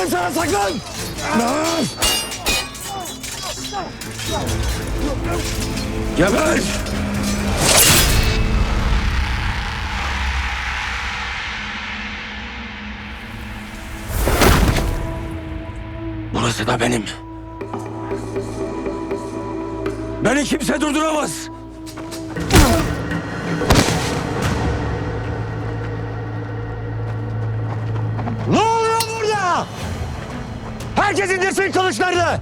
dedim sana saklan! Geber! Burası da benim. Beni kimse durduramaz. Herkes indirsin kılıçlarını.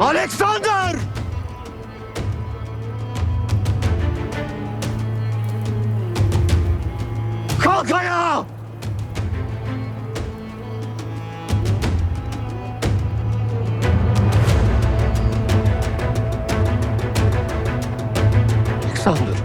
Alexander! Kalk ayağa! Alexander.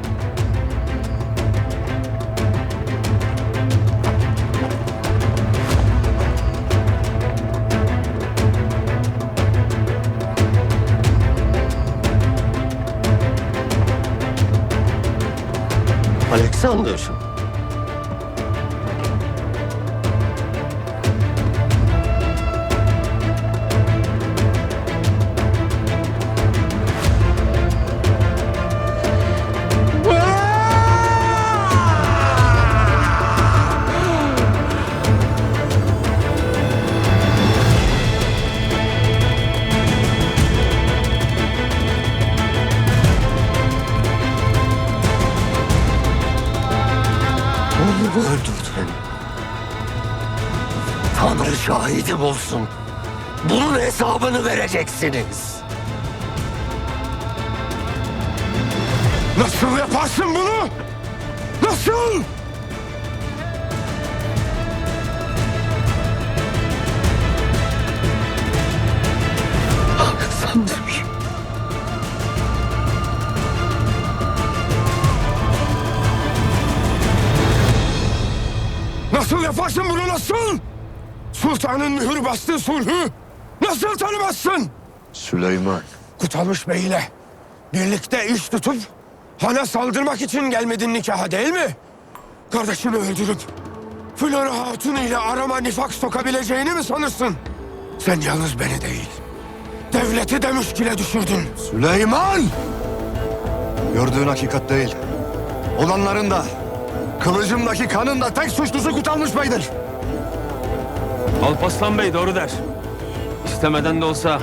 Alexander. Öldürdün. Tanrı şahidim olsun. Bunun hesabını vereceksiniz. Nasıl yaparsın bunu? Nasıl? Yaparsın bunu nasıl? Sultanın mühür bastığı sulhü nasıl tanımazsın? Süleyman. Kutalmış Bey ile birlikte iş tutup hana saldırmak için gelmedin nikaha değil mi? Kardeşini öldürüp Flora Hatun ile arama nifak sokabileceğini mi sanırsın? Sen yalnız beni değil, devleti de müşkile düşürdün. Süleyman! Gördüğün hakikat değil. Olanların da, kılıcımdaki kanın da tek suçlusu Kutalmış Bey'dir. Alparslan Bey doğru der. İstemeden de olsa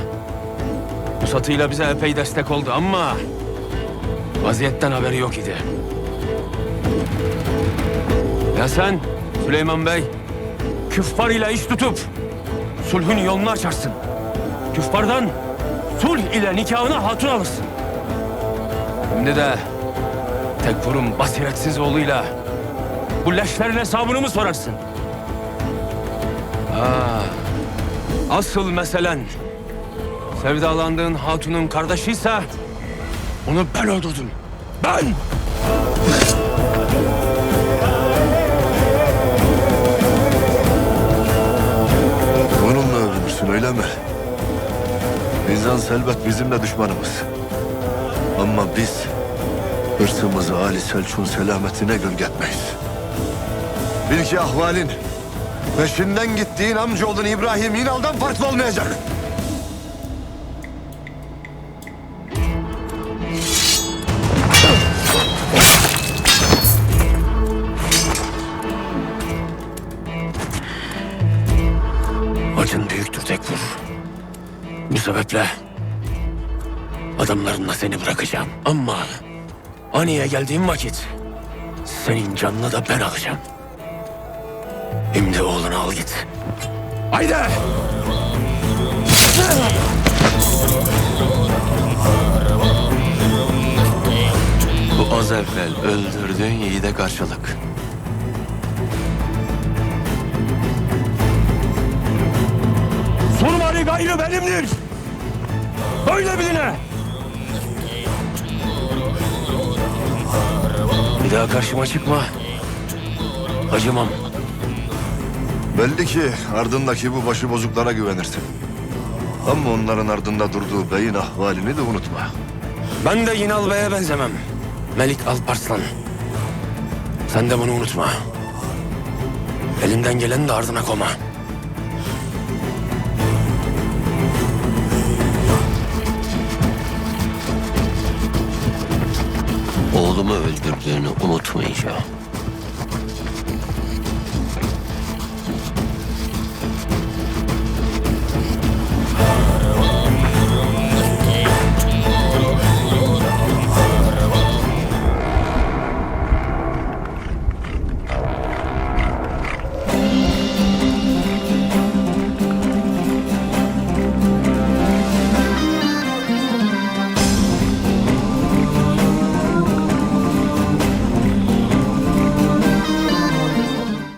Pusatıyla bize epey destek oldu ama vaziyetten haberi yok idi. Ya sen Süleyman Bey küffar iş tutup sulhün yolunu açarsın. Küffardan sulh ile nikahını hatun alırsın. Şimdi de Tekfur'un basiretsiz oğluyla bu leşlerin hesabını mı sorarsın? Asıl meselen sevdalandığın hatunun kardeşiyse onu ben öldürdüm. Ben! Onunla öldürmüşsün öyle mi? Bizans elbet bizimle düşmanımız. Ama biz hırsımızı Ali Selçuk'un selametine gölge etmeyiz. Bil ki ahvalin peşinden gittiğin amcaoğlun İbrahim İnal'dan farklı olmayacak. Acın büyüktür Tekfur. Bu sebeple adamlarınla seni bırakacağım. Ama Ani'ye geldiğim vakit senin canını da ben alacağım. Şimdi oğlunu al git. Haydi! Bu az evvel öldürdüğün yiğide karşılık. Surmari gayrı benimdir. Böyle biline. Bir daha karşıma çıkma. Acımam. Belli ki ardındaki bu başı bozuklara güvenirsin. Ama onların ardında durduğu beyin ahvalini de unutma. Ben de Yinal Bey'e benzemem. Melik Alparslan. Sen de bunu unutma. Elinden geleni de ardına koma. Oğlumu öldürdüğünü unutmayacağım.